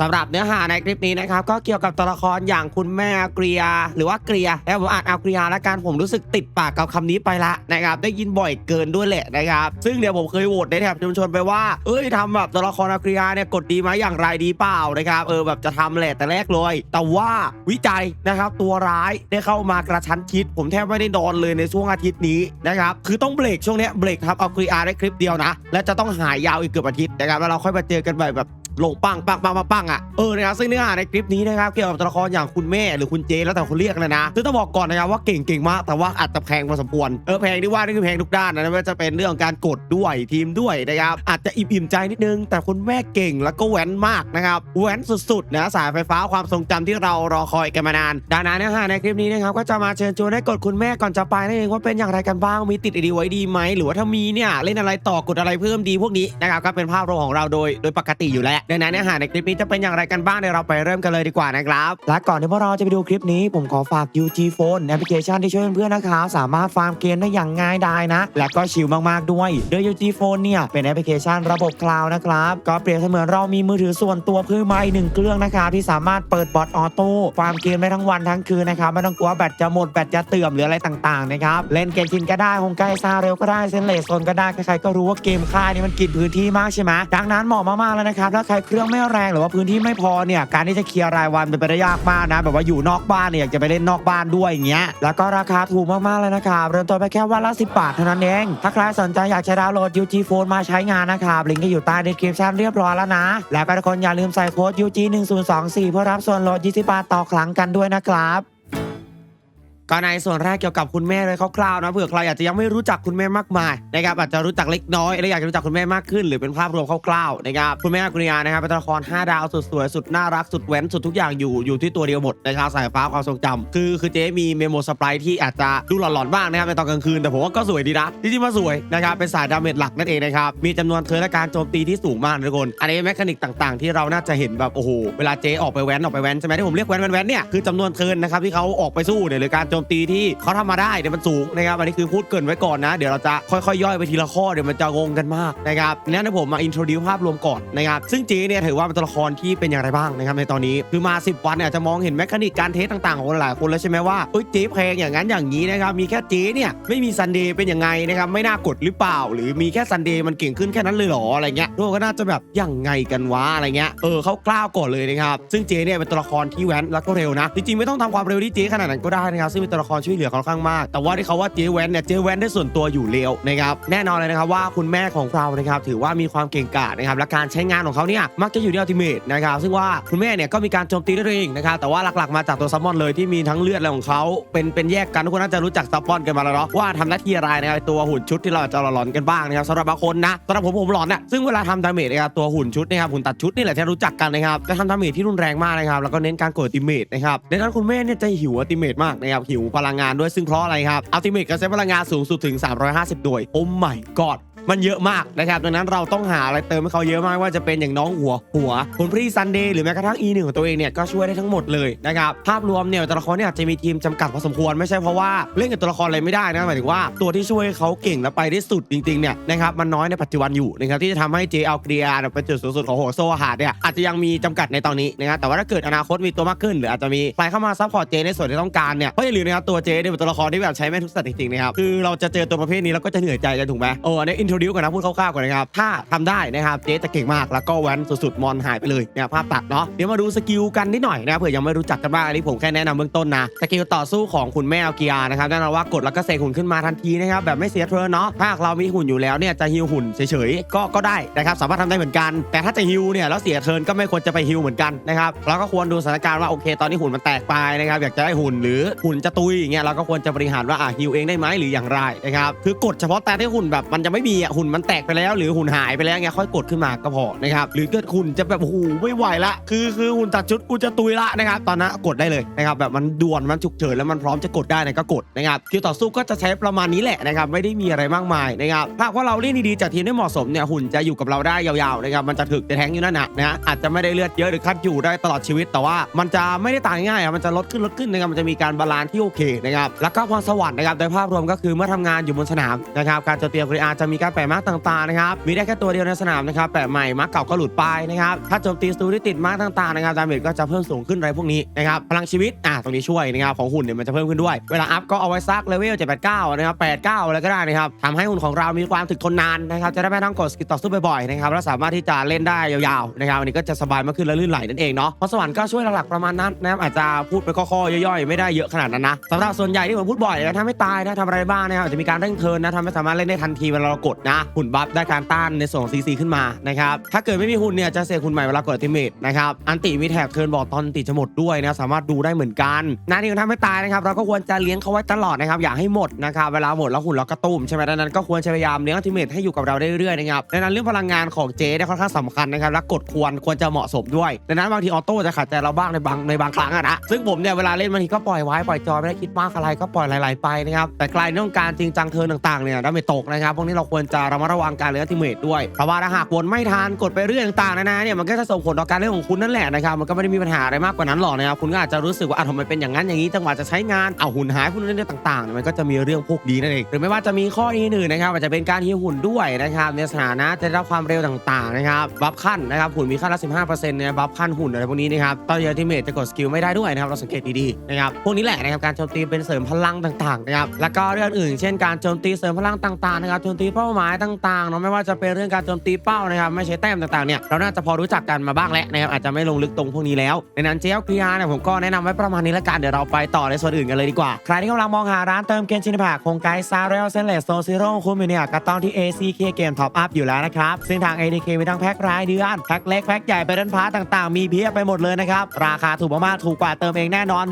สำหรับเนื้อหาในคลิปนี้นะครับก็เกี่ยวกับตัวละครอย่างคุณแม่เกรีย หรือว่าเกรียแล้วผมอ่านเอาเกรียละกันผมรู้สึกติดปากกับคำนี้ไปละนะครับได้ยินบ่อยเกินด้วยแหละนะครับซึ่งเดี๋ยวผมเคยโหวตในแถบชุมชนไปว่าเอ้ยทำแบบตัวละครอาเกรียเนี่ยกดดีไหมอย่างไรดีเปล่านะครับเออแบบจะทำแหละแต่แรกเลยแต่ว่าวิจัยนะครับตัวร้ายได้เข้ามากระชั้นชิด ผมแทบไม่ได้นอนเลยในช่วงอาทิตย์นี้นะครับคือต้องเบรกช่วงเนี้ยเบรกครับเอาเกรียได้คลิปเดียวนะและจะต้องหายยาวอีกเกือบอาทิตย์นะครับแล้วเราค่อยมาเจอกันแบบแบบ ลงปังปังปังปังปังอะเออนะครับซึ่งเนื้อหาในคลิปนี้นะครับเกี่ยวกับตัวละครอย่างคุณแม่หรือคุณเจแล้วแต่คนเรียกเลยนะซึ่งต้องบอกก่อนนะครับว่าเก่งเก่งมากแต่ว่าอาจจะแพงพอสมควรเออแพงที่ว่านี่คือแพงทุกด้านนะไม่ว่าจะเป็นเรื่องการกดด้วยทีมด้วยนะครับอาจจะอิ่มอิ่มใจนิดนึง แต่คุณแม่เก่งแล้วก็แว้นมากนะครับแว้นสุดๆนะสายไฟฟ้าความทรงจำที่เรารอคอยกันมานานดังนั้นเนื้อหาในคลิปนี้นะครับก็จะมาเชิญชวนให้กดคุณแม่ก่อนจะไปนั่นเองว่าเป็นอย่างไรกันบ้างมีติดไอดีไว้ดีไหมหรือว่าถ้ามีเนี่ยเล่นอะไรต่อกดอะไรเพิ่มดีพวกนี้นะครับก็เป็นภาพรวมของเราโดยโดยปกติอยู่แล้วดังนั้นเนื้อหาในคลิปนี้จะเป็นอย่างไรกันบ้างเดี๋ยวเราไปเริ่มกันเลยดีกว่านะครับและก่อนที่พวกเราจะไปดูคลิปนี้ ผมขอฝาก UG Phone แอปพลิเคชันที่ช่วยเพื่อนๆนะครับสามารถฟาร์มเกมได้อย่างง่ายดายนะ และก็ชิลมากๆด้วยโดย UG Phone เนี่ยเป็นแอปพลิเคชันระบบคลาวด์นะครับก็เปรียบเสมือนเรามีมือถือส่วนตัวเพิ่มมาอีกหนึ่งเครื่องนะครับที่สามารถเปิดบอทออโต้ฟาร์มเกมได้ทั้งวันทั้งคืนนะครับไม่ต้องกลัวแบตจะหมดแบตจะเตื่อมหรืออะไรต่างๆนะครับเล่นเกมชินก็ได้คงใกลซาเร็วก็ได้เซนเลสโซนก็ได้ใครๆก็รู้ว่าเกมค่ายนี่มันกินพื้นที่มากใช่ไหมดังนั้นเหมาะมากๆแล้วนะครับถ้าใครเครื่องไม่แรงหรือว่าพื้นที่ไม่พอเนี่ยการที่จะเคลียร์รายวันเป็นไปได้ยากมากนะ แบบว่าอยู่นอกบ้านเนี่ยอยากจะไปเล่นนอกบ้านด้วยอย่างเงี้ยแล้วก็ราคาถูกมากๆเลยนะครับเริ่มต้นไปแค่วันละ10บาทเท่านั้นเอง ถ้าใครสนใจอยากจะดาวน์โหลด UG Phone มาใช้งานนะครับลิงก์ก็อยู่ใต้ description เรียบร้อยแล้วนะ แล้วก็ทุกคนอย่าลืมใส่โค้ด UG 1024เพื่อรับส่วนลด20บาทต่อครั้งกันด้วยนะครับ ก็ในส่วนแรกเกี่ยวกับคุณแม่เลยคร่าวๆนะเผื่อใครอาจจะยังไม่รู้จักคุณแม่มากมายนะครับอาจจะรู้จักเล็กน้อยและอยากจะรู้จักคุณแม่มากขึ้น หรือเป็นภาพรวมคร่าวๆนะครับคุณแม่กุริยานะครับเป็นตัวละคร5ดาวสุดสวยสุดน่ารักสุดแหวนสุดทุกอย่างอยู่อยู่ที่ตัวเดียวหมดนะครับสายฟ้าความทรงจำคือคือเจ๊มีเมโมสปรายที่อาจจะดูหลอนๆบ้างนะครับในตอนกลางคืนแต่ผมว่าก็สวยดีนะจริงๆมาสวยนะครับเป็นสายดาเมจหลักนั่นเองนะครับมีจำนวนเธอและการโจมตีที่สูงมากทุกคนอันนี้แมคานิกต่างๆ ที่เราน่าจะเห็นแบบโอ้โหเวลาเจ๊ออกไปแว้นออกไปแว้นใช่ไหมที่ผมเรียกแว้นแว้นเนี่ยคือจำนวนเทิร์นนะครับที่เขาออกไปสู้เนี่ยหรือการโจมตีที่เขาทำมาได้เนี่ยมันสูงนะครับอันนี้คือพูดเกินไว้ก่อนนะ เดี๋ยวเราจะค่อยๆย่อยไปทีละข้อเดี๋ยวมันจะงงกันมากนะครับงั้นเดี๋ยวผมมาอินโทรดิวภาพรวมก่อนนะครับซึ่งเจ๊เนี่ยถือว่าเป็นตัวละครที่เป็นอย่างไรบ้างนะครับในตอนนี้คือมา 10 วันเนี่ยจะมองเห็นแมคานิกการเทสต่างๆของหลายคนแล้วใช่ไหมว่าเอ้ยเจ๊แพงอย่างนั้นอย่างนี้นะครับมีแค่เจ๊เนี่ยไม่มีซันเดย์เป็นยังไงนะครับไม่น่ากดหรือเปล่า หรือมีแค่ซันเดย์มันเก่งขึ้นแค่นั้นเลยหรออะไรเงี้ยทุกคนก็น่าจะแบบยังไงกันวะอะไรเงี้ยเออเขากล้าวก่อนเลยนะครับซึ่งเจ๊เนี่ยเป็นตัวละครที่แว้นแล้วก็เร็วนะจริงๆไม่ต้องทำความเร็วที่เจ๊ขนาดนั้นก็ได้นะครับซึ่งตัวละครช่วยเหลือค่อนข้างมาก แต่ว่าที่เขาว่าเจ๊แว้นเนี่ยเจ๊แว้นได้ส่วนตัวอยู่เร็วนะครับแน่นอนเลยนะครับว่าคุณแม่ของเรานะครับถือว่ามีความเก่งกาจนะครับและการใช้งานของเขาเนี่ยมักจะอยู่ที่อัลติเมทนะครับซึ่งว่าคุณแม่เนี่ยก็มีการโจมตีด้วยตัวเองนะครับแต่ว่าหลักๆมาจากตัวซัมมอนเลยที่มีทั้งเลือดอะไรของเขาเป็นเป็นแยกกันทุกคนน่าจะรู้จักซัมมอนกันมาแล้วเนาะว่าทำหน้าที่อะไรนะครับตัวหุ่นชุดที่เราจะหลอนกันบ้างนะครับสำหรับบางคนนะสำหรับผมผมหลอนน่ะซึ่งเวลาทำดาเมจนะครับตัวหุ่นชุดนะครับหุ่นตัดชุดนี่แหละที่รู้จักกันนะครับจะทำดาเมจที่รุนแรงมากนะครับแล้วก็เน้นการกดอัลติเมทนะครับดังนั้นคุณแม่เนี่ยจะหิวอัลติเมทมากนะครับหิวพลังงานด้วยซึ่งเพราะอะไรครับอัลติเมทก็ใช้พลังงานสูงสุดถึง 350 หน่วย โอ้ my god มันเยอะมากนะครับดังนั้นเราต้องหาอะไรเติมให้เขาเยอะมากว่าจะเป็นอย่างน้องหัวหัวคุณพรีซันเดย์หรือแม้กระทั่ง E1 ของตัวเองเนี่ยก็ช่วยได้ทั้งหมดเลยนะครับภาพรวมเนี่ยตัวละครเนี่ยอาจจะมีทีมจำกัดพอสมควรไม่ใช่เพราะว่าเล่นกับตัวละครอะไรไม่ได้นะหมายถึงว่าตัวที่ช่วยเขาเก่งและไปได้สุดจริงๆเนี่ยนะครับมันน้อยในปัจจุบันอยู่นะครับที่จะทำให้เจเอาเกรียเป็นจุดสูงสุดของโหโซอาหารเนี่ยอาจจะยังมีจำกัดในตอนนี้นะครับแต่ว่าถ้าเกิดอนาคตมีตัวมากขึ้น หรืออาจจะมีใครเข้ามาซัพพอร์ตเจในส่วนที่ต้องการเนี่ยเพราะอย่าลืมนะครับตัวเจเนี่ยเป็นตัวละครที่แบบใช้แม่ทุกสตัดจริงๆนะครับคือเราจะเจอตัวประเภทนี้เราก็จะเหนื่อยใจกันถูกไหมโอ้อันอินโทรดิวก่อนนะพูดคร่าวๆก่อนนะครับถ้าทำได้นะครับเจ๊จะเก่งมากแล้วก็แว้นสุดๆมอนหายไปเลยเนี่ยภาพตัดเนาะเดี๋ยวมาดูสกิลกันนิดหน่อยนะครับเผื่อยังไม่รู้จักกันบ้างอันนี้ผมแค่แนะนำเบื้องต้นนะสกิลต่อสู้ของคุณแม่เอาเกียร์นะครับแน่นอนว่ากดแล้วก็เสกหุ่นขึ้นมาทันทีนะครับแบบไม่เสียเทิร์นเนาะถ้าเรามีหุ่นอยู่แล้วเนี่ยจะฮิวหุ่นเฉยๆก็ก็ได้นะครับสามารถทำได้เหมือนกัน แต่ถ้าจะฮิวเนี่ยแล้วเสียเทิร์นก็ไม่ควรจะไปฮิวเหมือนกันนะครับเราก็ควรดูสถานการณ์ว่าโอเค ตอนนี้หุ่นมันแตกไปนะครับอยากจะได้หุ่นหรือหุ่นจะตุยอย่างเงี้ยเราก็ควรจะบริหารว่าอะฮิวเองได้ไหมหรืออย่างไรนะครับคือกดเฉพาะแต่ที่หุ่นแบบมันจะไม่มีอะหุ่นมันแตกไปแล้ว หรือหุ่นหายไปแล้วเงี้ยค่อยกดขึ้นมาก็พอนะครับหรือเกิดหุ่นจะแบบโอ้โหไม่ไหวละ คือคือหุ่นตัดชุดกูจะตุยละนะครับตอนนั้นกดได้เลยนะครับแบบมันด่วนมันฉุกเฉินแล้วมันพร้อมจะกดได้เนยก็กดนะครับคิวต่อสู้ก็จะใช้ประมาณนี้แหละนะครับไม่ได้มีอะไรมากมายนะครับถ้าว่าเราเล่นดีๆจัดทีมได้เหมาะสมเนี่ยหุ่นจะอยู่กับเราได้ยาวๆนะครับมันจะถึกจะแทงอยู่นั่นนะนะฮะอาจจะไม่ได้เลือดเยอะหรือคัดอยู่ได้ตลอดชีวิต แต่ว่ามันจะไม่ได้ตายง่ายอะมันจะลดขึ้นลดขึ้นนะครับมันจะมีการบาลานซ์ที่โอเคนะครับแล้วก็พรสวรรค์นะครับโดยภาพรวมก็คือเมื่อทำงานอยู่บนสนามนะครับการโจมตีของคุณอาจะมีการการแปะมาร์กต่างๆนะครับมีได้แค่ตัวเดียวในสนามนะครับแปะใหม่มาร์กเก่าก็หลุดไปนะครับถ้าโจมตีศัตรูที่ติดมาร์กต่างๆนะครับดาเมจก็จะเพิ่มสูงขึ้นอะไรพวกนี้นะครับพลังชีวิตอะตรงนี้ช่วยนะครับของหุ่นเนี่ยมันจะเพิ่มขึ้นด้วยเวลาอัพก็เอาไว้ซักเลเวล789นะครับ89อะไรก็ได้นะครับทำให้หุ่นของเรามีความถึกทนนานนะครับจะได้ไม่ต้องกดสกิลต่อสู้บ่อยๆนะครับแล้วสามารถที่จะเล่นได้ยาวๆนะครับอันนี้ก็จะสบายมากขึ้นและลื่นไหลนั่นเองเนาะเพราะสวรรค์ก็ช่วยหลักๆประมาณนั้นนะครับอาจจะพูดไปข้อๆย่อยๆ ไม่ได้เยอะขนาดนั้นนะสำหรับส่วนใหญ่ที่ผมพูดบ่อยนะถ้าไม่ตายนะทำอะไรบ้างนะครับจจะมีการเร่งเทิร์นนะทำให้สามารถเล่นได้ทันทีเวลาเรากดนะหุ่นบัฟได้การต้านในส่วนของซีซีขึ้นมานะครับถ้าเกิดไม่มีหุ่นเนี่ยจะเสกหุ่นใหม่เวลากดอัลติเมทนะครับอันติมีแท็กเทิร์นบอกตอนติจะหมดด้วยนะสามารถดูได้เหมือนกันหน้าที่ของท่านไม่ตายนะครับเราก็ควรจะเลี้ยงเขาไว้ตลอดนะครับอย่าให้หมดนะครับเวลาหมดแล้วหุ่นเรากระตุ้มใช่ไหมดังนั้นก็ควรจะพยายามเลี้ยงอัลติเมทให้อยู่กับเราได้เรื่อยๆนะครับดังนั้นเรื่องพลังงานของเจเนี่ยค่อนข้างสำคัญนะครับและกดควรควรจะเหมาะสมด้วยดังนั้นบางทีออโต้จะขัดใจเราบ้างในบางในบางครั้งอะนะซึ่งผมเนี่ยเวลาเล่นบางทีก็ปล่อยไว้ปล่อยจอไม่ได้คิดมากอะไรก็ปล่อยหลๆไปนะครับแต่ใครต้องการจริงจังเทินต่างๆเนี่ยดาเมจตกนะครับพวกนี้เราควรจะระมัดระวังการเลี้ยงอัลติเมทด้วย เพราะว่าถ้าหากวนไม่ทันกดไปเรื่อยต่างๆนานาเนี่ยมันก็จะส่งผลต่อการเล่นของคุณนั่นแหละนะครับมันก็ไม่ได้มีปัญหาอะไรมากกว่านั้นหรอกนะครับคุณก็อาจจะรู้สึกว่าอะทำไมเป็นอย่างนั้นอย่างนี้จังหวะจะใช้งานเอาหุ่นหายคุณเล่นต่างๆมันก็จะมีเรื่องพวกนี้นั่นเองหรือไม่ว่าจะมีข้อนี้หนึ่งนะครับอาจจะเป็นการฮิวหุ่นด้วยนะครับในสถานะจะได้รับความเร็วต่างๆนะครับบัฟขั้นนะครับหุ่นมีขั้นละ15%เนี่ยบัฟขั้นหุ่นอะไรพวกนี้นะครับตอนเยวที่เมจจะกดสกิลไม่ได้ด้วยนะครับเราสังเกตดีๆนะครับพวกนี้แหละนะครับการโจมตีเป็นเสริมพลังต่างๆนะครับแล้วก็เรื่องอื่น เช่นการโจมตีเสริมพลังต่างๆนะครับโจมตีเป้าหหมายต่างๆเนาะไม่ว่าจะเป็นเรื่องการโจมตีเป้านะครับไม่ใช่แต้มต่างๆเนี่ยเราน่าจะพอรู้จักกันมาบ้างแล้วนะครับอาจจะไม่ลงลึกตรงพวกนี้แล้วในนั้นเจลคลียร์เนี่ยผมก็แนะนำไว้ประมาณนี้ละกันเดี๋ยวเราไปต่อในส่วนอื่นกันเลยดีกว่าใครที่กำลังมองหาร้านเติมเกมชินผักโคงไกด์ซาเรลเซนเลสโซซิโร่คุ้มอยู่เนี่ยก็ต้องที่ ACK เกมท็อปอัพอยู่แล้วนะครับซึ่งทาง ADK มีทั้งแพ็ครายเดือนแพ็คเล็กแพ็คใหญ่ไปดันพาร์ตต่างๆ มีเพียบไปหมดเลยนะครับราคาถูกมากๆถูกกว่าเติมเองแน่นอน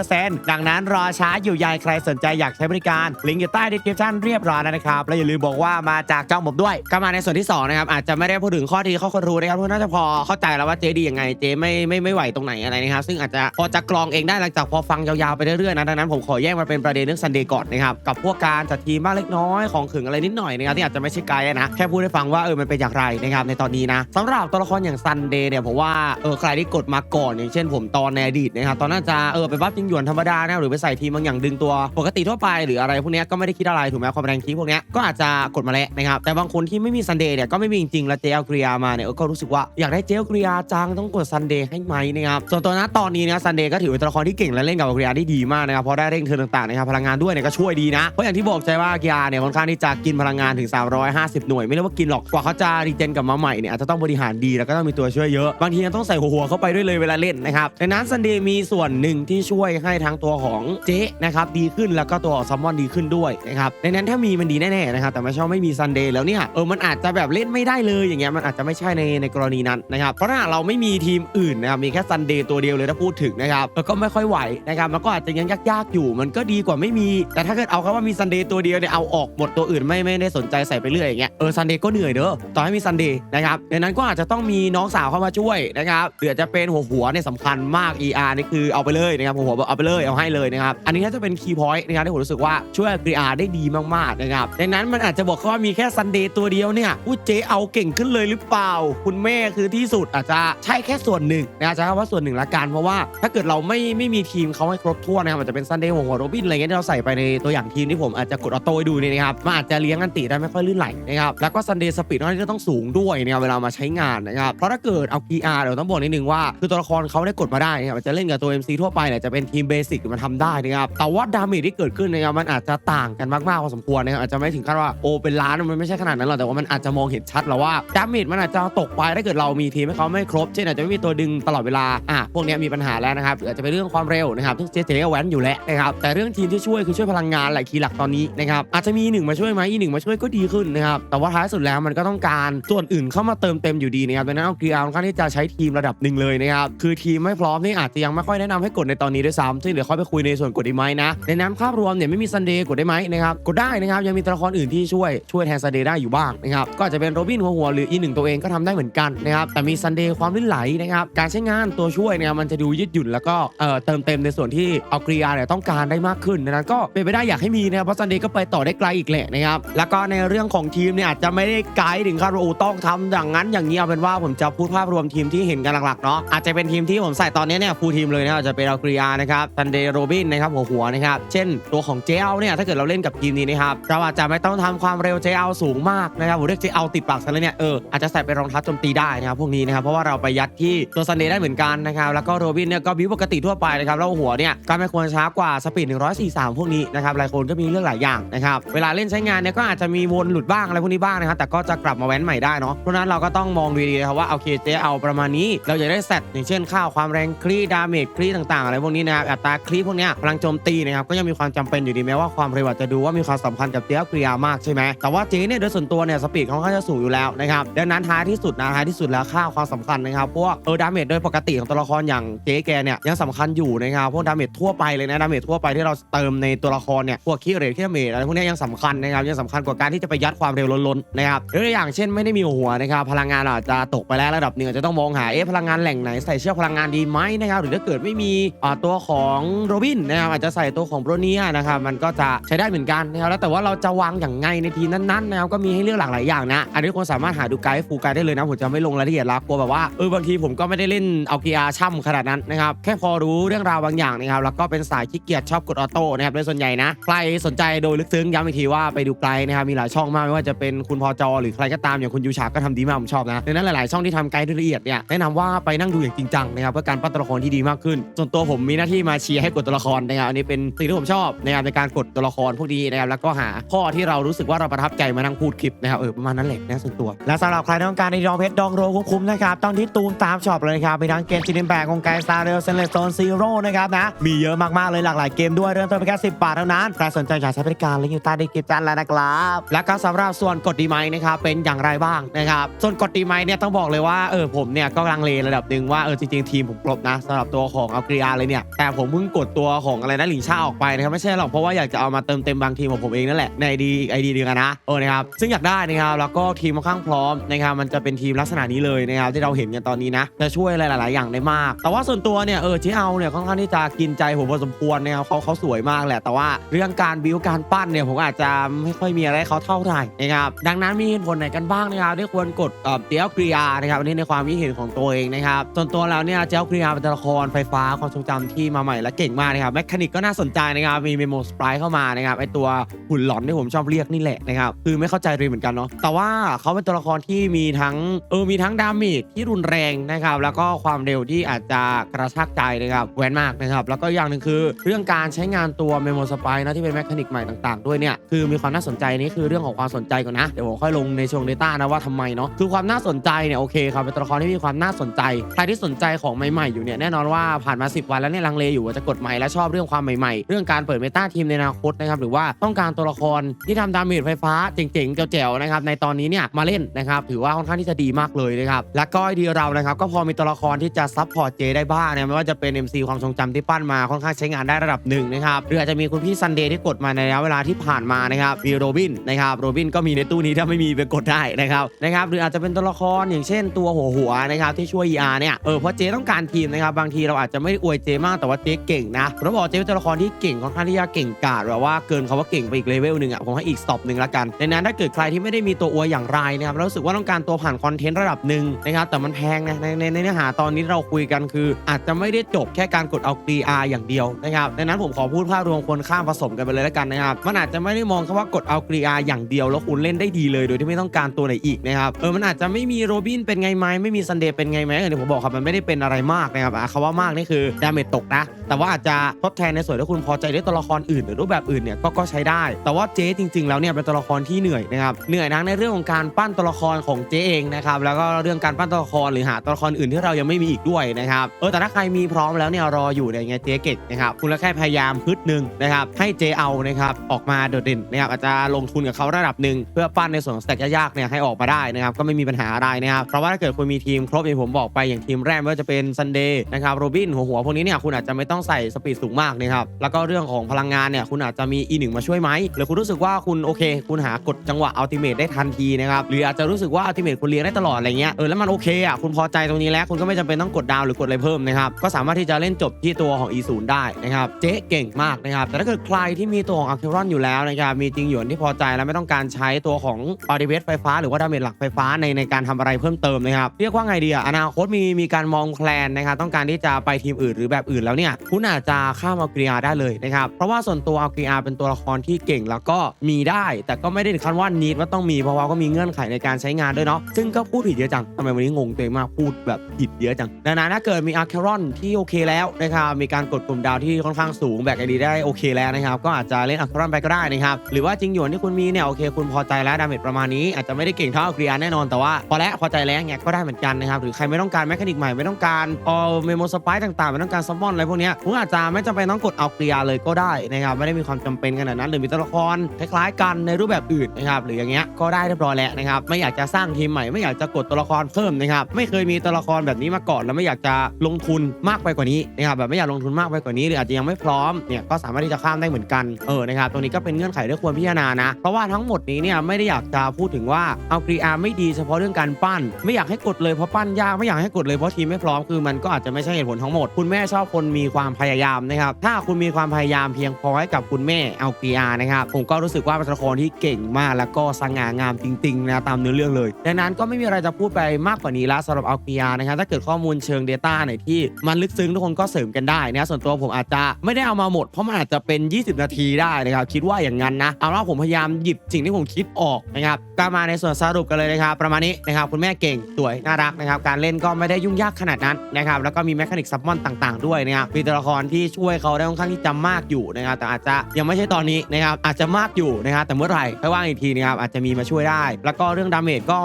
100%ดังนั้นรอช้าอยู่ใหญ่ใครสนใจอยากใช้บริการลิงก์อยู่ใต้ดีสคริปชั่นเรียบร้อยแล้วนะครับและอย่าลืมบอกว่ามาจากจ้องผมด้วยก็มาในส่วนที่สองนะครับอาจจะไม่ได้พูดถึงข้อดีข้อควรรู้นะครับเพราะน่าจะพอเข้าใจแล้วว่าเจดียังไงเจไม่ไม่ไม่ไหวตรงไหนอะไรนะครับซึ่งอาจจะพอจะกรองเองได้หลังจากพอฟังยาวๆไปเรื่อยๆนะดังนั้นผมขอแยกมาเป็นประเด็นเรื่องซันเดย์ก่อนนะครับกับพวกการจัดทีมบ้างเล็กน้อยของขึงอะไรนิดหน่อยนะครับที่อาจจะไม่ใช่ไกด์นะแค่พูดให้ฟังว่าเออมันเป็นอย่างไรนะครับในตอนนี้นะสำหรับตัวละครอย่างซันเดย์เนี่ยผมว่าเออใครที่กดมาก่อนอย่างเช่น ผมตอนในอดีตนะครับตอนน่าจะเออไปบัฟจิงหยวนธรรมดานะหรือไปใส่ทีมบางอย่างดึงตัวปกติทั่วไปหรืออะไรพวกนี้ก็ไม่ได้คิดอะไรถูกไหมความแรงคีพวกนี้ก็อาจจะกดมาแล้วนะครับแต่บางคนที่ไม่มีซันเดย์เนี่ยก็ไม่มีจริงๆแล้วเจลกริยามาเนี่ยก็รู้สึกว่าอยากได้เจลกริยาจังต้องกดซันเดย์ให้ไหมนะครับส่วนตัวนะตอนนี้นะซันเดย์ก็ถือเป็นตัวละครที่เก่งและเล่นกับกริยาได้ดีมากนะครับเพราะได้เร่งเทิร์นต่างๆนะครับพลังงานด้วยเนี่ยก็ช่วยดีนะเพราะอย่างที่บอกใจว่ากริยาเนี่ยค่อนข้างที่จะกินพลังงานถึง 350 หน่วย ไม่เรียกว่ากินหรอกกว่าเขาจะรีเจนกลับมาใหม่เนี่ยอาจจะต้องบริหารดีแล้วก็ต้องมีตัวช่วยเยอะบางทียังต้องใส่หัวเข้าไปด้วยเลยเวลาเล่นนะครับดังนั้นซันเดย์มีส่วนหนึ่งที่ช่วยให้ทั้งตัวของเจ๊นะครับดีขึ้นแล้วก็ตัวของซัมมอนดีขึ้นด้วยนะครับดังนั้นถ้ามีมันดีแน่ๆนะครับแต่ไม่ชอบไม่มีซันเดย์แล้วเนี่ยเออมันอาจจะแบบเล่นไม่ได้เลยอย่างเงี้ยมันอาจจะไม่ใช่ในในกรณีนั้นนะครับเพราะถ้าเราไม่มีทีมอื่นนะครับมีแค่ซันเดย์ตัวเดียวเลยถ้าพูดถึงนะครับก็ไม่ค่อยไหวนะครับมันก็อาจจะยังยากๆอยู่ มันก็ดีกว่าไม่มี แต่ถ้าเกิดเอาคำว่ามีซันเดย์ตัวเดียวเนี่ยเอาออกหมดตัวอื่นไม่ไม่ได้สนใจใส่ไปเรื่อยอย่างเงี้ยเออซันเดย์ก็เหนื่อยเด้อต่อให้มีซันเดย์นะครับดังนั้นก็อาจจะต้องมีน้องสาวเข้ามาช่วยนะครับหรืออาจจะเป็นหัวหัวเนี่ยสำคัญมาก ER นี่คือเอาไปเลยนะครับหัวหัวเอาไปเลยเอาให้เลยนะครับอันนี้น่าจะเป็นคีย์พอยต์นะครับที่ผมรู้สึกว่าช่วย ER ได้ดีมากๆนะครับดังนั้นมันอาจจะบอกว่ามีแค่ซันเดย์ตัวเดียวเนี่ยอู้เจ๊เอาเก่งขึ้นเลยหรือเปล่า คุณแม่คือที่สุดอาจจะใช่แค่ส่วนหนึ่งนะจะว่าส่วนหนึ่งละกันเพราะว่า ถ้าเกิดเราไม่ไม่มีทีมเขาให้ครบถ้วนนะครับอาจจะเป็นซันเดย์หัวหัวโรบินอะไรเงี้ยที่เราใส่ไปในตัวอย่างทีมที่ผมอาจจะกดออโต้ดูเนี่ยนะครับมันอาจจะเลี้ยงอันติได้ไม่ค่อยลื่นไหลนะครับแล้วก็ซันเดย์สปีดนี่ก็ต้องสูงด้วยเนะครับเวลามาใช้งานนะครับเพราะถ้าเกิดเอา PR เดี๋ยวต้องบอกนิดนึงว่าคือตัวละครเขาได้กดมาได้นะครับจะเล่นกับตัว MC ทั่วไปเนี่ยจะเป็นทีมเบสิกมันทำได้นะครับแต่ว่าดาเมจที่เกิดขึ้นนะครับมันอาจจะต่างกันมากๆพอสมควรนะครับอาจจะไม่ถึงขั้นว่าโอเป็นล้านมันไม่ใช่ขนาดนั้นหรอกแต่ว่ามันอาจจะมองเห็นชัดแล้วว่าดาเมจมันอาจจะตกไปถ้าเกิดเรามีทีมให้เขาไม่ครบเช่นอาจจะไม่มีตัวดึงตลอดเวลาอะพวกนี้มีปัญหาแล้วนะครับหรืออาจจะเป็นเรื่องความเร็วนะครับซึ่งเจเจก็แวนอยู่แล้วนะครับแต่เรื่องทีมที่ช่วยคือช่วยพลังงานแหละคีย์หลักตอนนี้นะครับอาจจะมีหนึ่งมาช่วยไหมอีหนึ่งมาช่วยก็ดีขึ้นนะครับแต่ว่าท้ายสุดแล้วมันก็ต้องการส่วนอื่นเข้ามาเติมเต็มอยู่ดีนะครับดังนั้นเอาเกียร์ค่อนข้างที่จะใช้ทีมระดับหนึ่งเลยนะครับคือทีมไม่พร้อมนี่อาจจะยังไม่ค่อยแนะนำให้กดในตอนนี้ด้วยซ้ำซึ่งเดี๋ยวค่อยไปคุยในส่วนกดได้ไหมนะในนั้นภาพรวมเนี่ยไม่มีซันเดย์กดได้ไหมนะครับกดได้นะครับยังมีตัวละครอื่นที่ช่วยช่วยแทนซันเดย์ได้อยู่บ้างนะครับก็อาจจะเป็นโรบินหัวหัวหรืออีหนึ่งตัวเองก็ทำได้เหมือนกันนะครับแต่มีซันเดย์ความลื่นไหลนะครับการใช้งานตัวช่วยเนี่ยมันจะดูยืดหยุ่นแล้วก็เอ่อเติมเต็มในส่วนที่เอาเกียร์เนี่ยต้องการได้มากขึ้นนั้นก็เป็นไปได้อยากให้มีนะครับเพราะซันเดย์ก็ไปต่อได้ไกลอีกแหละนะครับแล้วก็ในเรื่องของทีมเนี่ยอาจจะไม่ได้ไกด์ถึงขั้นว่าโอ้ต้องทำอย่างนั้นอย่างนี้เอาเป็นว่าผมจะพูดภาพรวมทีมที่เห็นกันหลักๆเนาะอาจจะเป็นทีมที่ผมใส่ตอนนี้เนี่ยฟูลทีมเลยนะอาจจะเป็นเอาเกียร์นะครับซันเดย์โรบินนะครับหัวหัวนะครับเช่นตัวของเจลเนี่ยถ้าเกิดเราเล่นกับทีมนี้นะครับเราอาจจะไม่ต้องทำความเร็วเจเอาสูงมากนะครับผมเรียกเจเอาติดปากซะแล้วเนี่ยเอออาจจะใส่เป็นรองเท้าโจมตีได้นะครับพวกนี้นะครับเพราะว่าเราไปยัดที่ตัวซันเดย์ได้เหมือนกันนะครับแล้วก็โรบินเนี่ยก็บิวปกติทั่วไปนะครับแล้วหัวเนี่ยก็ไม่ควรช้ากว่าสปีด143 พวกนี้นะครับหลายคนก็มีเรื่องหลายอย่างนะครับเวลาเล่นใช้งานเนี่ยก็อาจจะมีวนหลุดบ้างอะไรพวกนี้บ้างนะครับแต่ก็จะกลับมาแว้นใหม่ได้เนาะเพราะนั้นเราก็ต้องมองดีๆนะครับว่าโอเคเจเอาประมาณนี้ เราจะได้เซตอย่างเช่นค่าวความแรงคลีดาเมจคลีต่างๆ อะไรพวกนี้นะครับอัตราคลีพวกเนี้ยพลังโจมตีนะครับก็ยังมีความจำเป็นอยู่ดีแม้ว่าความเร็วจะดูว่ามีความสำคัญกับเตียกริยามากใช่ไหมแต่ว่าเจเนี่ยโดยส่วนตัวเนี่ยสปีดเขาค่อนข้างจะสูงอยู่แล้วนะครับดังนั้นท้ายที่สุดนะท้ายที่สุดแล้วค่าความสำคัญนะครับพว่าเออดาเมจโดยปกติของตัวละครอย่างเจ๊แกเนี่ยยังสำคัญอยู่นะครับพวกดาเมจทั่วไปเลยนะดาเมจทั่วไปที่เราเติมในตัวละครเนี่ยพวกคีเรทคีเมจอะไรพวกนี้ยังสำคัญนะครับยังสำคัญกว่าการที่จะไปยัดความเร็วล้นๆนะครับหรืออย่างเช่นไม่ได้มีหัวนะครับพลังงานอาจจะตกไปแล้วระดับหนึ่งอจะต้องมองหาเอ๊ะพลังงานแหล่งไหนใส่เชือกพลังงานดีไหมนะครับหรือถ้าเกิดไม่มีอ่าตัวของโรบินนะครับอาจจะใส่ตัวของโบรเนียนะครับมันก็จะใช้ได้เหมือนกันนะครับแล้วแต่ว่าเราจะวางอย่างไงในทีนั้นๆนะครับก็มีให้เลือกหลากหลายอย่างนะ อันนี้คนสามารถหาดูไกด์ฟูลไกด์ได้เลยนะ ผมจะไม่ลงรายละเอียดละกลัวแบบว่าเออบางทีผมก็ไม่ได้เล่นเอาเกียร์ช่ำขนาดนั้นนะครับแค่พอรู้เรื่องราวบางอย่างนะครับแล้วก็เป็นสายขี้เกียจชอบกดออโต้นะครับโดยส่วนใหญ่นะใครสนใจโดยลึกซึ้งย้ำอีกทีว่าไปดูไกลนะครับมีหลายช่องมากไม่ว่าจะเป็นคุณพอจอหรือใครก็ตามอย่างคุณยูชาก็ทำดีมากผมชอบนะดังนั้นหลายๆช่องที่ทำไกด์ละเอียดเนี่ยแนะนำว่าไปนั่งดูอย่างจริงจังนะครับเพื่อการปั้นตัวละครที่ดีมากขึ้น ส่วนตัวผมมีหน้าที่มาเชียร์ให้กดตัวละครนะครับอันนี้เป็นสิ่งที่ผมชอบนะครับในการกดตัวละครพวกนี้นะครับแล้วก็หาข้อที่เรารู้สึกว่าเราประทับใจมานั่งพูดคลิปนะครับเออประมาณนั้นแหละนะส่วนตัว และสำหรับใครที่ต้องการในดองเพชรดองโรคุ้มๆนะครับต้องที่ตูมตามช็อปเลยครับมีทั้งเกมจินแบกของไกซาร์เรลเซนเลสโตนซีโร่นะครับนะมีเยอะมากๆเลยหลากหลายเกมด้วยเริ่มต้นเพียงแค่10 บาทเท่านั้นใครสนใจอยากใช้บริการลิงก์อยู่ใต้ดีคริปชั่นแล้วนะครับและก็สำหรับส่วนกดดีไหมนะครับเป็นอย่างไรบ้างนะครับส่วนกดดีไหมเนี่ยต้องบอกเลยว่าเออผมเนี่ยก็ลังเลระดับหนึ่งว่าเออจริงๆทีมผมครบนะสำหรับตัวของอัลกริอาเลยเนี่ยแต่ผมเพิ่งกดตัวของอะไรนะหลิงชาออกไปนะครับไม่ใช่หรอกเพราะว่าอยากจะเอามาเติมเต็มบางทีมของผมเองนั่นแหละในดีไอดีเดียวกันนะเออนะครับซึ่งอยากได้นะครับแล้วก็ทีมค่อนข้างพร้อมนะครับมันจะเป็นทีมลักษณะนี้เลยนะครับที่เราเห็นกันตอนนี้นะจะช่วยอะไรหลาย ๆ อย่างได้มาก แต่ว่าส่วนตัวเนี่ยเออที่เอาเนี่ยค่อนข้างที่จะกินใจผมพอสมควรนะครับเขาเขาสวยมากแหละ แต่ว่าเรื่องการบิวการปั้นเนี่ยผมอาจจะไม่ค่อยมีอะไรเขาเท่าไหร่นะครับดังนั้นมีเหตุผลไหนกันบ้างนะครับที่ควรกดเออเตียวกริยานะครับอันนี้ในความคิดเห็นของตัวเองนะครับส่วนตัวแล้วเนี่ยเตียวกริยาเป็นตัวละครไฟฟ้าความทรงจำที่มาใหม่และเก่งมากนะครับแมคานิกก็น่าสนใจนะครับมีเมโมสปรายเข้ามานะครับไอตัวหุ่นหลอนที่ผมชอบเรียกนี่แหละนะครับคือไม่เข้าใจเลยเหมือนกันเนาะแต่ว่าเขาเป็นตัวละครที่มีทั้งเออมีทั้งดาเมจที่รุนแรงนะครับแล้วก็ความเร็วที่อาจจะกระชากใจนะครับแหวนมากนะครับแล้วก็อย่างหนึ่งคือ เรื่องการใช้งานตัวเมโมสปายนะที่เป็นแมคานิกใหม่ต่างๆด้วยเนี่ยคือมีความน่าสนใจนี่คือเรื่องของความสนใจก่อนนะเดี๋ยวผมค่อยลงในช่วง Data นะว่าทำไมเนาะคือความน่าสนใจเนี่ยโอเคครับเป็นตัวละครที่มีความน่าสนใจใครที่สนใจของใหม่ๆอยู่เนี่ยแน่นอนว่าผ่านมา 10 วันแล้วเนี่ยลังเลอยู่ว่าจะกดใหม่และชอบเรื่องความใหม่ๆ เรื่องการเปิดเมตาทีมในอนาคตนะครับหรือว่าต้องการตัวละครที่ทำดาเมจไฟฟ้าเจ๋งๆแจ๋วๆนะครับในตอนนี้เนี่ยมาเล่นนะครับถือว่าค่อนข้างที่จะดีมากเลยนะครับและก็ไอเดียเรานะครับก็พอมีตัวละครที่จะซับพอร์ตเจได้บ้างนะไม่ว่าจะเป็น MC ความทรงจำที่ปั้นมาค่อนข้างใช้งานได้ระดับหนึ่งนะครับหรืออาจจะมีคุณพี่ซันเดย์ที่กดมาในระยะเวลาที่ผ่านมานะครับมีโรบินนะครับโรบินก็มีในตู้นี้ถ้าไม่มีไปกดได้นะครับนะครับหรืออาจจะเป็นตัวละครอย่างเช่นตัวหัวหัวนะครับที่ช่วย ER เนี่ยเออเพราะเจต้องการทีมนะครับบางทีเราอาจจะไม่อวยเจมากแต่ว่าเจเก่งนะผมต้องบอกเจเป็นตัวละครที่เก่งค่อนข้างที่จะเก่งกาจแบบว่าเกินคาว่าเก่งไปอีกเลเวลหนึ่งอะผมให้อีกสต็อปหนึ่งละกันดังนั้นถ้าเกิดใครที่ไม่ได้มีตัวอวยอย่างไรนะครับแล้วรู้สึกว่าต้องการตัวผ่านคอนเทนต์ระดับหนึ่งนะครับแต่มันแพงนะในในเนื้อหาตอนนี้เราคุยกันคือ อาจจะไม่ได้จบแค่การกดเอา DR อย่างเดียวนะครับดังนั้นผมขอพูดภาพรวมคนข้ามผสมกันไปเลยแล้วกันนะครับมันอาจจะไม่ได้มองแค่ว่ากดเอา DR อย่างเดียวแล้วคุณเล่นได้ดีเลยโดยที่ไม่ต้องการตัวไหนอีกนะครับเออมันอาจจะไม่มีโรบินเป็นไงไหมไม่มีซันเดย์เป็นไงไหมอย่างที่ผมบอกครับมันไม่ได้เป็นอะไรมากนะครับอะคำว่ามากนี่คือดาเมจตกนะแต่ว่าอาจจะทดแทนในส่วนที่คุณพอใจด้วยตัวละครอื่น หรือรูปแบบอื่นเนี่ยก็ก็ใช้ได้ แต่ว่าเจ๊จริง ๆ แล้วเนี่ยเป็นตัวละครที่เหนื่อยนะครับเหนื่อยทั้งในเรื่องของการปั้นตัวละครของเจ๊เองนะครับแล้วก็เรื่องการปั้นตัวละครหรือหาตัวละครอื่นที่เรายังไม่มีอีกด้วยนะครับเออแต่ถ้าใครมีพร้อมแล้วเนี่ยรออยู่เนี่ยไงเจ๊เก่งนะครับคุณก็แค่พยายามพึดหนึ่งนะครับให้เจ๊เอานะครับออกมาโดดเด่นนะครับอาจจะลงทุนกับเขาระดับหนึ่งเพื่อปั้นในส่วนของสแต็กยากๆเนี่ยให้ออกมาได้นะครับก็ไม่มีปัญหาอะไรนะครับเพราะว่าถ้าเกิดคุณมีทีมครบอย่างผมบอกไปอย่างทีมแรกว่าจะเป็นซันเดย์นะครับโรบินหัวหัวพวกนี้เนี่ยคุณอาจจะไม่ต้องใส่สปีดสูงมากนะครับแล้วก็เรื่องของพลังงานเนี่ยคุณอาจจะมี E1 มาช่วยไหมหรือคุณรู้สึกว่าคุณโอเค คุณหากดจังหวะอัลติเมทได้ทันทีนะครับหรืออาจจะรู้สึกว่าอัลติเมทคุณเลี้ยงได้ตลอดอะไรเงี้ยเออแล้วมันโอเคอะคุณพอใจตรงนี้แล้วคุณก็ไม่จำเป็นต้องกดดาวหรือกดอะไรเพิ่มนะครับก็สามารถที่จะเล่นจบที่ตัวของ E0 ได้นะครับเจ๊เก่งมากนะครับแต่ถ้าเกิดใครที่มีตัวของอัลเครอนอยู่แล้วนะครับมีจริงหยวนที่พอใจแล้วไม่ต้องการใช้ตัวของอัลติเมทไฟฟ้า หรือว่าดาเมจหลักไฟฟ้าในในการทำอะไรเพิ่มเติมนะครับเรียกว่าไงดีอะอนาคตมีมีการมองแพลนนะครับต้องการที่จะไปทีมอื่นหรือแบบอื่นแล้วเนี่ยคุณอาจจะข้ามอัลกริอาได้เลยนะครับเพราะว่าส่วนตัวอัลกริอาเป็นตัวละครที่เก่งแล้วก็มีได้ แต่ก็ไม่ได้ถึงขั้นว่านิดว่าต้องมีเพราะว่าก็มีเงื่อนไขในการใช้งานด้วยเนาะซึ่งก็พูดผิดเยอะจังทำไมวันนี้งงตัวเองมากพูดแบบผิดเยอะจังดังนั้นถ้าเกิดมีอาร์เครอนที่โอเคแล้วนะครับมีการกดปุ่มดาวที่ค่อนข้างสูงแบกไอดีได้โอเคแล้วนะครับก็อาจจะเล่นอาร์เครอนไปก็ได้นะครับหรือว่าจริงหยวนที่คุณมีเนี่ยโอเคคุณพอใจแล้วดาเมจประมาณนี้อาจจะไม่ได้เก่งเท่าอาเกรียแน่นอนแต่ว่าพอแล้วพอใจแล้วเงี้ยก็ได้เหมือนกันนะครับหรือใครไม่ต้องการแมคานิกใหม่ไม่ต้องการเออเมโมสไปต่างๆไม่ต้องการซัมมอนอะไรพวกเนี้ยคุณอาจจะไม่จำเป็นต้องกดเอาเกรียเลยก็ได้นะครับไม่ได้มีความจำเป็นขนาดนั้นหรือมีตัวละครคล้ายๆกันในรูปแบบอื่นนะครับหรืออย่างเงี้ยก็ได้เรียบร้อยแล้วนะครับไม่อยากจะสร้างทีมใหม่ไม่อยากจะกดตัวละครเพิ่มนะครับไม่เคยมีตัวละครแบบนี้มาก่อน แล้วไม่อยากจะลงทุนมากไปกว่านี้นะครับแบบไม่อยากลงทุนมากไปกว่านี้หรืออาจจะยังไม่พร้อมเนี่ยก็สามารถที่จะข้ามได้เหมือนกันเออนะครับตรงนี้ก็เป็นเงื่อนไขที่ควรพิจารณานะเพราะว่าทั้งหมดนี้เนี่ยไม่ได้อยากจะพูดถึงว่าเอากรีอาไม่ดีเฉพาะเรื่องการปั้น ไม่อยากให้กดเลยเพราะปั้นยากไม่อยากให้กดเลยเพราะทีมไม่พร้อมคือมันก็อาจจะไม่ใช่เหตุผลทั้งหมด คุณแม่ชอบคนมีความพยายามนะครับถ้าคุณมีความพยายามเพียงพอให้กับคุณแม่เอากรีอานะครับผมก็รู้สึกว่าเป็นครที่เก่งมากแล้วก็สง่างามจริงๆนะตามเนื้อเรื่องเลย ดังนั้นก็ไม่มีอะไรจะพูดไปมากกว่านี้ล้วสำหรับเอากรีอานะครับถ้าเกิดข้อมูลเชิง Data ไหนที่มันลึกซึ้งทุกคนก็เสริมกันได้นะส่วนตัวผมอาจจะไม่ได้เอามาหมด เพราะมันอาจจะเป็น 20 นาทีได้นะครับคิดว่าอย่างนั้นนะเอาว่าผมพยายามหยิบสิ่งที่ผมคิดออกนะครับก็มาในส่วนสรุปกันเลยนะครับประมาณนี้นะครับคุณแม่เก่งสวยน่ารักนะครับการเล่นก็ไม่ได้ยุ่งยากขนาดนั้นนะครับแล้วก็มีแมคานิกซับมอนต่างๆ ด้วยนะครับมีตัวละครที่ช่วยเขาได้ค่อนข้างที่จะมากอยู่นะครับแต่อาจจะยังไม่ใช่ตอนนี้นะครับอาจจะมากอยู่นะครับแต่เมื่อไหร่ค่อยว่าอีกทีนะครับอาจจะมีมาช่วยได้ แล้วก็เรื่องดาเมจก็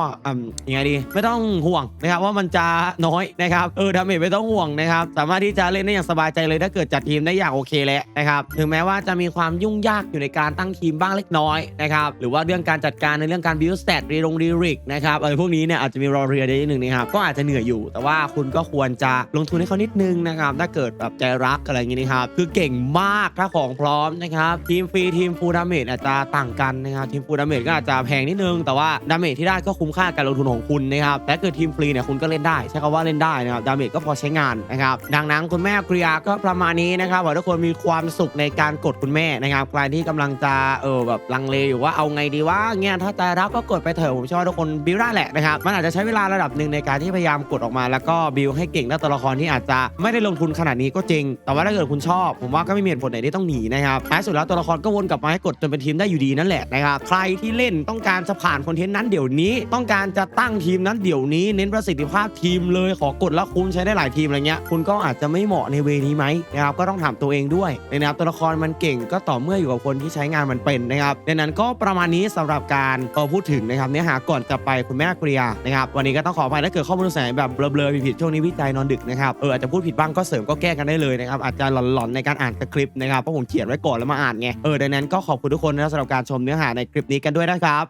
ยังไงดี ไม่ต้องห่วงนะครับว่ามันจะน้อยนะครับเออดาเมจไม่ต้องห่วงนะครับสามารถที่จะเล่นได้อย่างสบายใจเลยถ้าเกิดจัดทีมได้อย่างโอเคแล้วนะครับถึงแม้ว่าจะมีความยุ่งยากอยู่ในการตั้งทีมบ้างเล็กน้อยนะครับหรือว่าเรื่องการจัดการในเรื่องการบิวสเตตรีลงรีริกนะครับอะไรพวกนี้เนี่ยอาจจะมีรอเรียได้นิดนึงนะครับก็อาจจะเหนื่อยอยู่ แต่ว่าคุณก็ควรจะลงทุนให้เขานิดนึงนะครับถ้าเกิดแบบใจรักอะไรอย่างงี้นะครับคือเก่งมากถ้าของพร้อมนะครับทีมฟรีทีมฟูลดาเมจอาจจะต่างกันนะครับทีมฟูลดาเมจก็อาจจะแพงนิดนึง แต่ว่าดาเมจที่ได้ก็คุ้มค่าการลงทุนของคุณนะครับแต่ถ้าเกิดทีมฟรีเนี่ยคุณก็เล่นได้ ใช้คำว่าเล่นได้นะครับดาเมจก็พอใช้งานนะครับดังนั้นคุณแม่กริยาก็ประมาณนี้นะครับขอให้ทุกคนมีความสุขในการกดคุณแม่นะครับใครที่กำลังจะเออแบบลังเลอยู่ว่าเอาไงดีว่าเงี้ยถ้าใจรักก็กดไปเถอะผมเชื่อว่าทุกคนบิวได้แหละนะครับมันอาจจะใช้เวลาระดับหนึ่งในการที่พยายามกดออกมา แล้วก็บิวให้เก่งด้านตัวละครที่อาจจะไม่ได้ลงทุนขนาดนี้ก็จริง แต่ว่าถ้าเกิดคุณชอบ ผมว่าก็ไม่มีเหตุผลไหนที่ต้องหนีนะครับท้ายสุดแล้วตัวละครก็วนกลับมาให้กดจนเป็นทีมได้อยู่ดีนั่นแหละนะครับใครที่เล่นต้องการจะผ่านคอนเทนต์นั้นเดี๋ยวนี้ ต้องการจะตั้งทีมนั้นเดี๋ยวนี้เน้นประสิทธิภาพทีมเลยขอกดแล้วคุ้มใช้ได้หลายทีมอะไรเงี้ยคุณก็อาจจะไม่เหมาะในเวนี้ไหมนะครับก็ต้องถามตัวเองด้วยนะครับตัวละครมันเก่งก็ต่อเมื่ออยู่กับคนที่ใช้งานมันเป็นนะครับดังนั้นก็ประมาณนี้สำหรับการเออพูดถึงนะครับเนื้อหาก่อนจะไปคุณแม่กริยานะครับวันนี้ก็ต้องขออภัยถ้าเกิดข้อมูลแสงแบบเบลอๆผิดๆช่วงนี้วิจัยนอนดึกนะครับเอออาจจะพูดผิดบ้างก็เสริมก็แก้กันได้เลยนะครับอาจจะหลอนๆในการอ่านสคริปต์นะครับเพราะผมเขียนไว้ก่อนแล้วมาอ่านไงเออดังนั้นก็ขอบคุณทุกคนนะสำหรับการชมเนื้อหาในคลิปนี้กันด้วยนะครับ